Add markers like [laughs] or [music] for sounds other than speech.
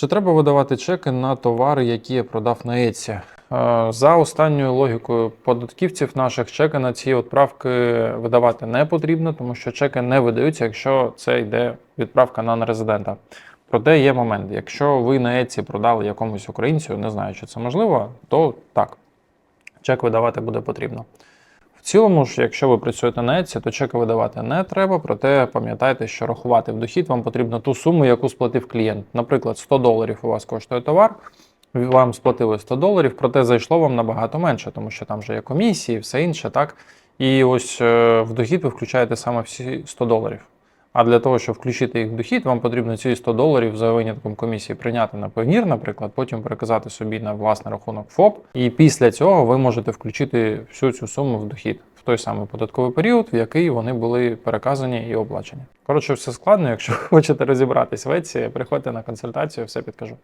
Чи треба видавати чеки на товари, які я продав на Etsy? Е, За останньою логікою податківців наших чеки на ці відправки видавати не потрібно, тому що чеки не видаються, якщо це йде відправка на нерезидента. Проте є момент, якщо ви на Etsy продали якомусь українцю, не знаю, чи це можливо, то так, чек видавати буде потрібно. Цілому ж, якщо ви працюєте на Etsy, то чеки видавати не треба, проте пам'ятайте, що рахувати в дохід вам потрібно ту суму, яку сплатив клієнт. Наприклад, 100 доларів у вас коштує товар, вам сплатили 100 доларів, проте зайшло вам набагато менше, тому що там вже є комісії, все інше, так? І ось е, в дохід ви включаєте саме всі 100 доларів. А для того, щоб включити їх в дохід, вам потрібно ці 100 доларів за винятком комісії прийняти на Payoneer, наприклад, потім переказати собі на власний рахунок ФОП. І після цього ви можете включити всю цю суму в дохід в той самий податковий період, в який вони були переказані і оплачені. Коротше, все складно. Якщо [laughs] хочете розібратись в еці, приходьте на консультацію, все підкажу.